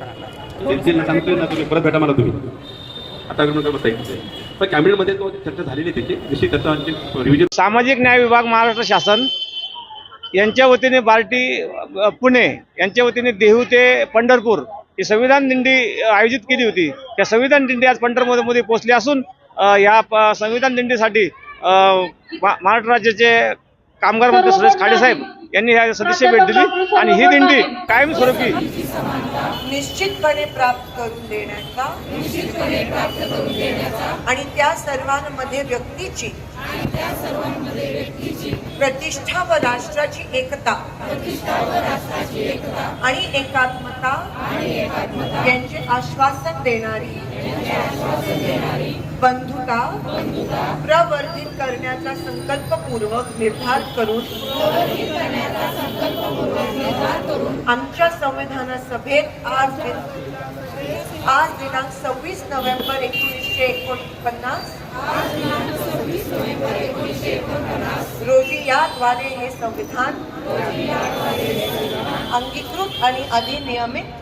सरांना त्यांना सांगतोय ना तुम्ही परत भेटा मला तुम्ही. आता काय पण कॅबिनेटमध्ये तो चर्चा झालेली त्याची. निश्चित त्याचा आणखी सामाजिक न्याय विभाग महाराष्ट्र शासन यांच्या वतीने बार्टी पुणे यांच्या वतीने देहू ते पंढरपूर ही संविधान दिंडी आयोजित केली होती. त्या संविधान दिंडी आज पंढरपूरमध्ये पोहोचली असून या संविधान दिंडीसाठी महाराष्ट्र राज्याचे कामगार मंत्री सुरेश खाडेसाहेब यांनी ह्या सदस्य भेट दिली आणि ही दिंडी कायमस्वरूपी निश्चितपणे प्राप्त करून देण्याचा आणि त्या सर्वांमध्ये व्यक्तीची प्रतिष्ठा व राष्ट्राची एकता आणि एकात्मता. यांचे आश्वासन देणारी बंधुता प्रवर्धित करण्याचा संकल्पपूर्वक निर्धार करून आमच्या संविधान सभेत आज आज दिनांक सव्वीस नोव्हेंबर एकोणीसशे एकोणपन्नास रोजी याद्वारे हे संविधान अंगीकृत आणि अधिनियमित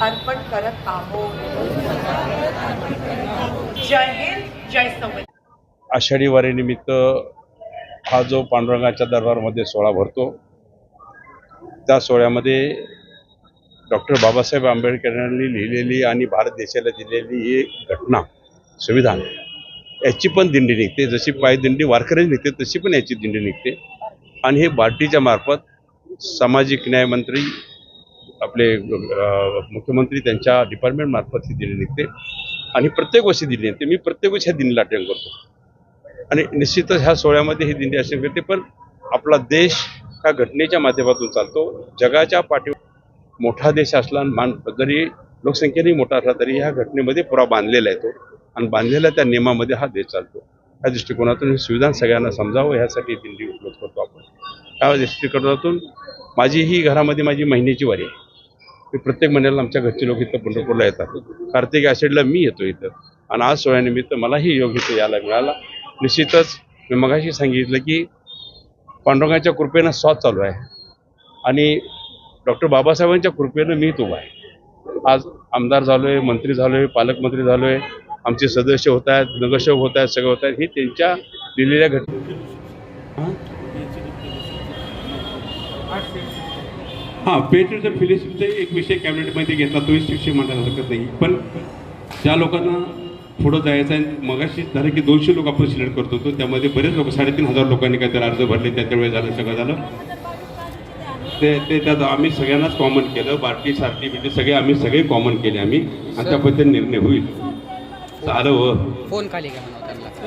अर्पण करत आहोत जय हिंद जय संविधान आषाढी वारीनिमित्त हा जो पांडुरंगाच्या दरबारमध्ये सोहळा भरतो त्या सोहळ्यामध्ये डॉक्टर बाबासाहेब आंबेडकरांनी लिहिलेली आणि भारत देशाला दिलेली ही घटना संविधान याची पण दिंडी निघते. जशी पायदिंडी वारकरी निघते तशी पण याची दिंडी निघते. आणि हे बार्टीच्या मार्फत सामाजिक न्यायमंत्री आपले मुख्यमंत्री त्यांच्या डिपार्टमेंट मार्फत ही दिंडी निघते. आणि प्रत्येक वर्षी दिली निघते. मी प्रत्येक वर्षी ह्या दिंडीला अटेंड करतो. आणि निश्चितच ह्या सोहळ्यामध्ये ही दिंडी असे करते पण आपला देश ह्या घटनेच्या माध्यमातून चालतो. जगाच्या पाठी मोठा देश असला मान जरी लोकसंख्येने मोठा असला तरी ह्या घटनेमध्ये पुरा बांधलेला आहे तो. आणि बांधलेल्या त्या नियमामध्ये हा देश चालतो. या दृष्टिकोनातून हे संविधान सगळ्यांना समजावं ह्यासाठी दिंडी उपलब्ध करतो आपण. त्या दृष्टिकोनातून माझी ही घरामध्ये माझी महिन्याची वारी आहे. मी प्रत्येक महिन्याला आमच्या घरचे लोक इथं पंढरपूरला येतात. कार्तिक ॲसिडला मी येतो इथं. आणि आज सोहळ्यानिमित्त मलाही योग इथं यायला मिळाला. निश्चितच मी मगाशी सांगितलं की पांडुरंगाच्या कृपेनं स्वाद चालू आहे. आणि डॉक्टर बाबासाहेबांच्या कृपेनं मी तो आहे. आज आमदार झालोय मंत्री झालोय पालकमंत्री झालोय. आमचे सदस्य होत आहेत नगरसेवक होत आहेत सगळे होत आहेत. हे त्यांच्या दिलेल्या घटना हां पेट्रोलच्या फिलिशिपचा एक विषय कॅबिनेटमध्ये घेतला तोही शिक्षक मांडायला हरकत नाही. पण ज्या लोकांना पुढं जायचं आहे मगाशी झालं की दोनशे लोक आपण सिलेक्ट करत होतो त्यामध्ये बरेच लोक साडेतीन हजार लोकांनी काहीतरी अर्ज भरले त्याच्या वेळेस झालं सगळं झालं. ते ते त्यात आम्ही सगळ्यांनाच कॉमन केलं बार्टी सारटी बिटी सगळे आम्ही सगळे कॉमन केले आम्ही. आणि त्या पद्धतीने निर्णय होईल. झालं हो. फोन खाली घ्या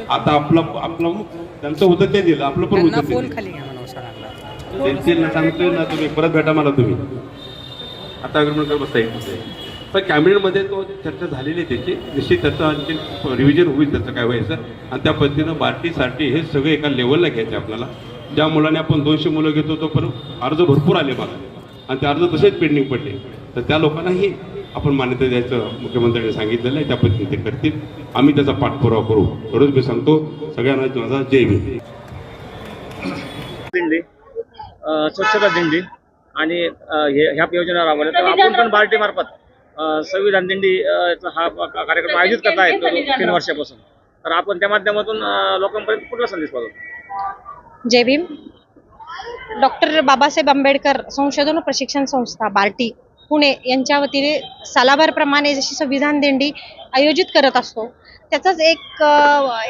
आता आपलं आपलं त्यांचं होतं ते दिलं आपलं पण होतं फोन. खाली घ्या म्हणावं ना सांगतोय ना तुम्ही परत भेटा मला तुम्ही. आता अग्रिमेंट करत बसता येईल पण कॅबिनेटमध्ये तो चर्चा झालेली आहे त्याची. निश्चित त्याचं आणखी रिव्हिजन होईल त्याचं काय व्हायचं. आणि त्या पद्धतीनं बार्टीसाठी हे सगळे एका लेवलला घ्यायचे आपल्याला. ज्या मुलाने आपण दोनशे मुलं घेतो तो पण अर्ज भरपूर आले मला आणि ते अर्ज तसेच पेंडिंग पडले. तर त्या लोकांनाही आपण मान्यता द्यायचं मुख्यमंत्र्यांनी सांगितलेलं आहे. त्या पद्धतीने ते करतील. आम्ही त्याचा पाठपुरावा करू. एवढंच मी सांगतो. सगळ्यांना माझा जय भीम. स्वच्छता दिंडी आणि ह्या योजना राबवल्या. तर आपण पण बार्टी मार्फत संविधान दिंडी हा कार्यक्रम आयोजित करत आहेत तीन वर्षापासून. तर आपण त्या माध्यमातून लोकांपर्यंत कुठला संदेश पाहतो जय भीम. डॉक्टर बाबासाहेब आंबेडकर संशोधन प्रशिक्षण संस्था बार्टी पुणे यांच्या वतीने सालाबारप्रमाणे जशी संविधान दिंडी आयोजित करत असतो त्याचाच एक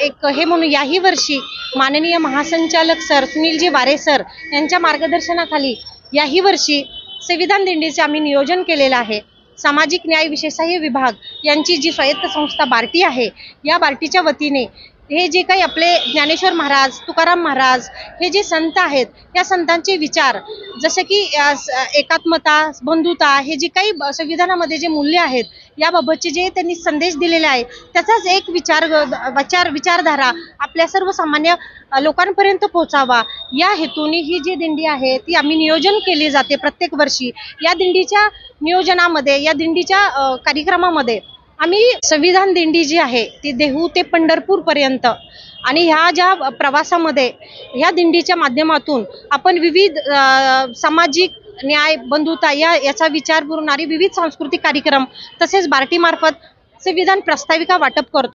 एक हे म्हणून याही वर्षी माननीय महासंचालक सर सुनीलजी वारे सर यांच्या मार्गदर्शनाखाली याही वर्षी संविधान दिंडीचे आम्ही नियोजन केलेलं आहे. सामाजिक न्याय विशेषाही विभाग यांची जी स्वायत्त संस्था बार्टी आहे या बार्टीच्या वतीने हे जे काही आपले ज्ञानेश्वर महाराज तुकाराम महाराज हे जे संत आहेत या संतांचे विचार जसे की एकात्मता बंधुता हे जे काही संविधानामध्ये जे मूल्य आहेत याबाबतचे जे त्यांनी संदेश दिलेले आहे त्याचाच एक विचार विचार विचारधारा आपल्या सर्वसामान्य लोकांपर्यंत पोहोचावा. या हेतूने ही जी दिंडी आहे ती आम्ही नियोजन केली जाते प्रत्येक वर्षी. या दिंडीच्या नियोजनामध्ये या दिंडीच्या कार्यक्रमामध्ये आम्ही संविधान दिंडी जी आहे ती देहू ते पंढरपूर पर्यंत आणि ह्या ज्या प्रवासामध्ये ह्या दिंडीच्या माध्यमातून आपण विविध सामाजिक न्याय बंधुता या याचा विचार पुरवणारी विविध सांस्कृतिक कार्यक्रम तसेच बार्टीमार्फत संविधान प्रस्ताविका वाटप करतो.